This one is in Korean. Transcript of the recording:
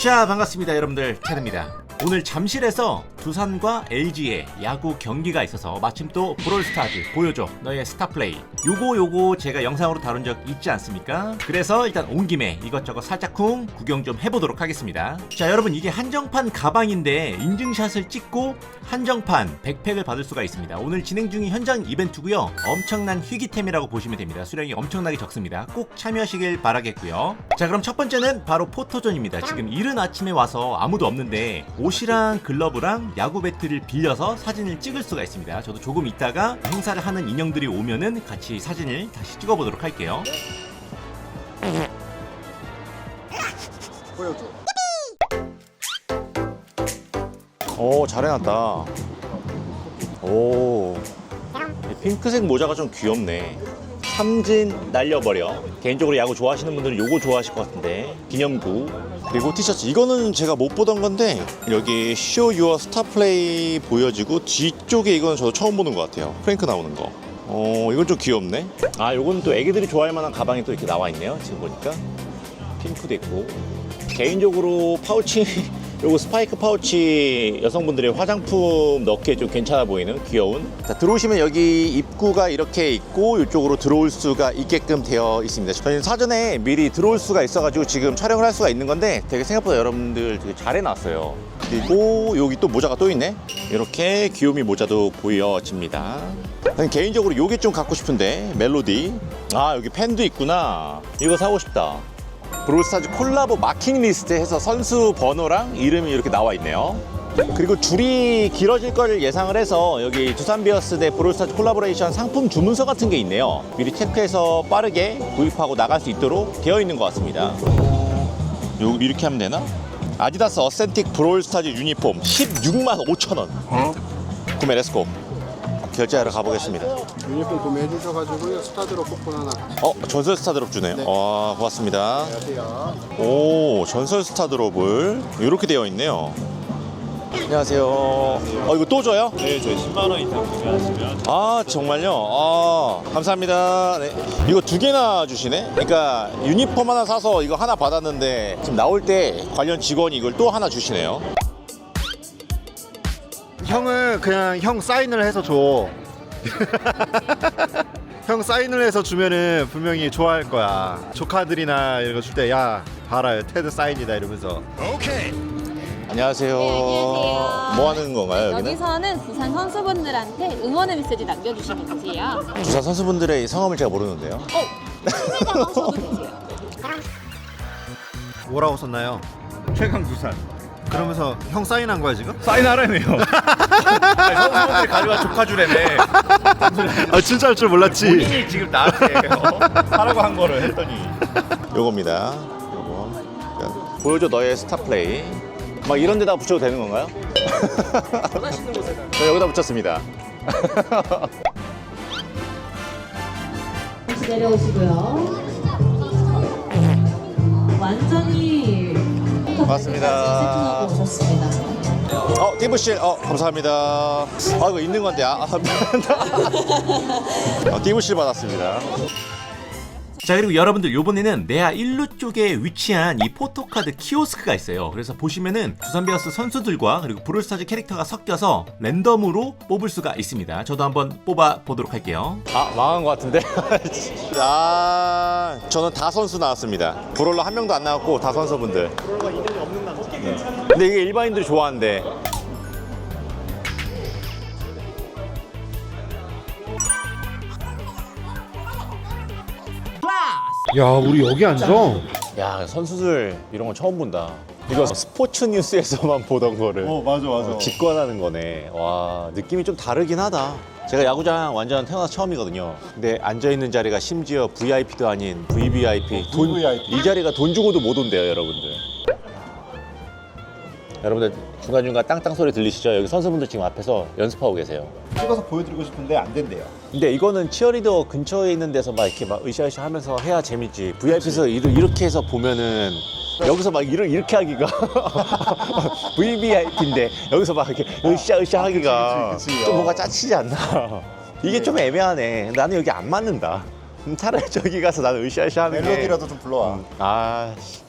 자 반갑습니다 여러분들. 테드입니다. 오늘 잠실에서 두산과 LG의 야구 경기가 있어서 마침 또 브롤스타즈 보여줘. 너의 스타플레이. 요거 요거 제가 영상으로 다룬 적 있지 않습니까? 그래서 일단 온 김에 이것저것 살짝쿵 구경 좀 해보도록 하겠습니다. 자 여러분 이게 한정판 가방인데 인증샷을 찍고 한정판 백팩을 받을 수가 있습니다. 오늘 진행 중인 현장 이벤트고요. 엄청난 희귀템이라고 보시면 됩니다. 수량이 엄청나게 적습니다. 꼭 참여하시길 바라겠고요. 자 그럼 첫 번째는 바로 포토존입니다. 지금 이른 아침에 와서 아무도 없는데 옷이랑 글러브랑 야구 배트를 빌려서 사진을 찍을 수가 있습니다. 저도 조금 있다가 행사를 하는 인형들이 오면은 같이 사진을 다시 찍어보도록 할게요. 보여줘. 오 잘 해놨다. 오. 핑크색 모자가 좀 귀엽네 삼진 날려버려 개인적으로 야구 좋아하시는 분들은 요거 좋아하실 것 같은데 기념구 그리고 티셔츠 이거는 제가 못 보던 건데 여기 Show Your Star Play 보여지고 뒤쪽에 이거는 저도 처음 보는 것 같아요 프랭크 나오는 거 어, 이건 좀 귀엽네. 아, 요건 또 애기들이 좋아할 만한 가방이 또 이렇게 나와 있네요. 지금 보니까. 핑크도 있고. 개인적으로 파우치, 요거 스파이크 파우치 여성분들의 화장품 넣기에 좀 괜찮아 보이는 귀여운. 자, 들어오시면 여기 입구가 이렇게 있고 이쪽으로 들어올 수가 있게끔 되어 있습니다. 저희는 사전에 미리 들어올 수가 있어가지고 지금 촬영을 할 수가 있는 건데 되게 생각보다 여러분들 되게 잘 해놨어요. 그리고 여기 또 모자가 또 있네. 이렇게 귀요미 모자도 보여집니다. 개인적으로 요게 좀 갖고 싶은데 멜로디. 아 여기 펜도 있구나. 이거 사고 싶다. 브롤스타즈 콜라보 마킹 리스트 해서 선수 번호랑 이름이 이렇게 나와 있네요. 그리고 줄이 길어질 거를 예상을 해서 여기 두산 비어스 대 브롤스타즈 콜라보레이션 상품 주문서 같은 게 있네요. 미리 체크해서 빠르게 구입하고 나갈 수 있도록 되어 있는 것 같습니다. 요 이렇게 하면 되나? 아디다스 어센틱 브롤스타즈 유니폼 16만 5천 원. 구매 렛츠고. 결제하러 가보겠습니다. 유니폼 구매해 주셔가지고요. 스타드로 쿠폰 하나. 어, 전설 스타 드롭 주네요. 네. 와, 고맙습니다. 안녕하세요. 오, 전설 스타 드롭을 이렇게 되어 있네요. 안녕하세요. 어, 이거 또 줘요? 네, 저희 10만 원 이상 구매하시면 아, 정말요? 아, 감사합니다. 네. 이거 두 개나 주시네? 그러니까 유니폼 하나 사서 이거 하나 받았는데 지금 나올 때 관련 직원이 이걸 또 하나 주시네요. 형은 그냥 형 사인을 해서 줘. 형 사인을 해서 주면은 분명히 좋아할 거야. 조카들이나 이런 거 줄 때 야 봐라 테드 사인이다 이러면서. 안녕하세요. 네, 안녕하세요. 뭐 하는 건가요, 여기는? 여기서는 부산 선수분들한테 응원의 메시지 남겨주시면 되세요. 부산 선수분들의 성함을 제가 모르는데요. 친밀감 하셔도 되세요. 뭐라고 썼나요? 최강 두산 그러면서 형 사인한 거야 지금? 사인하라며요. 아니, 선수분들이 가져간 조카 주래네. 아 진짜 할 줄 몰랐지. 본인이 지금 나한테 어? 하라고 한 거를 했더니 요겁니다. 요거. 그러니까 보여줘 너의 스타 플레이. 막 이런 데다 붙여도 되는 건가요? 원하시는 곳에. 저 여기다 붙였습니다. 다시 내려오시고요. 완전히 맞습니다. 세팅하고 오셨습니다. 어, 띠부실, 어, 감사합니다. 아, 이거 있는 건데, 아, 아 어, 띠부실 받았습니다. 자 그리고 여러분들 요번에는 내야 1루 쪽에 위치한 이 포토카드 키오스크가 있어요. 그래서 보시면은 두산베어스 선수들과 그리고 브롤스타즈 캐릭터가 섞여서 랜덤으로 뽑을 수가 있습니다. 저도 한번 뽑아 보도록 할게요. 아 망한 것 같은데? 아 저는 다 선수 나왔습니다. 브롤러 한 명도 안 나왔고 다 선수분들. 브롤러 인연이 없는 나 근데 이게 일반인들이 좋아하는데 야 우리 여기 앉아? 야 선수들 이런 거 처음 본다. 이거 스포츠 뉴스에서만 보던 거를 어 맞아 맞아. 어, 직관하는 거네. 와 느낌이 좀 다르긴 하다. 제가 야구장 완전 태어나서 처음이거든요. 근데 앉아 있는 자리가 심지어 VIP도 아닌 VVIP. 돈, 이 자리가 돈 주고도 못 온대요, 여러분들. 여러분들 중간중간 땅땅 소리 들리시죠? 여기 선수분들 지금 앞에서 연습하고 계세요. 찍어서 보여드리고 싶은데 안 된대요. 근데 이거는 치어리더 근처에 있는 데서 막 이렇게 막 으쌰으쌰 하면서 해야 재밌지. VIP에서 이렇게 해서 보면은 여기서 막 이렇게, 이렇게 하기가 VVIP인데 여기서 막 이렇게 으쌰으쌰 하기가 그치, 그치, 그치. 좀 어. 뭔가 짜치지 않나. 이게 좀 애매하네. 나는 여기 안 맞는다. 음, 차라리 저기 가서 나는 으쌰으쌰 하는 게. 멜로디라도 좀 불러와. 아, 씨.